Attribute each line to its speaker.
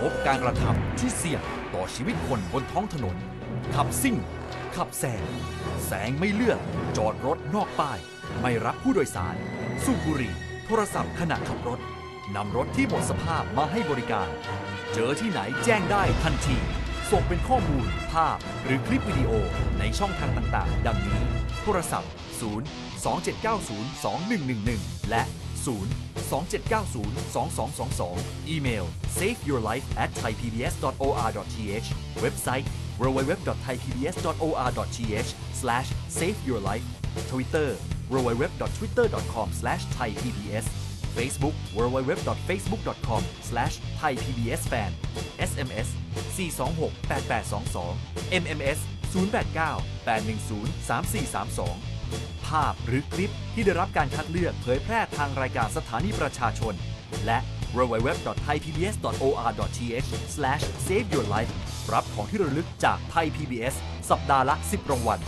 Speaker 1: พบการกระทำที่เสี่ยงต่อชีวิตคนบนท้องถนน ขับซิ่ง ขับแซงแสงไม่เลือก จอดรถนอกป้าย ไม่รับผู้โดยสาร สูบบุหรี่ โทรศัพท์ขณะขับรถ นำรถที่หมดสภาพมาให้บริการ เจอที่ไหนแจ้งได้ทันที ส่งเป็นข้อมูล ภาพ หรือคลิปวิดีโอในช่องทางต่าง ๆ ดังนี้ โทรศัพท์ 0 2790 2111 และ0 2790 2222 อีเมล saveyourlife at thaipbs.or.th เว็บไซต์ www.thaipbs.or.th/saveyourlife Twitter www.twitter.com/thaipbs Facebook www.facebook.com/thaipbsfan SMS 426-8822 MMS 089-810-3432 ภาพหรือคลิปที่ได้รับการคัดเลือกเผยแพร่ทางรายการสถานีประชาชน และ www.thaipbs.or.th/saveyourlife รับของที่ระลึกจากไทย PBS สัปดาห์ละ 10 รางวัล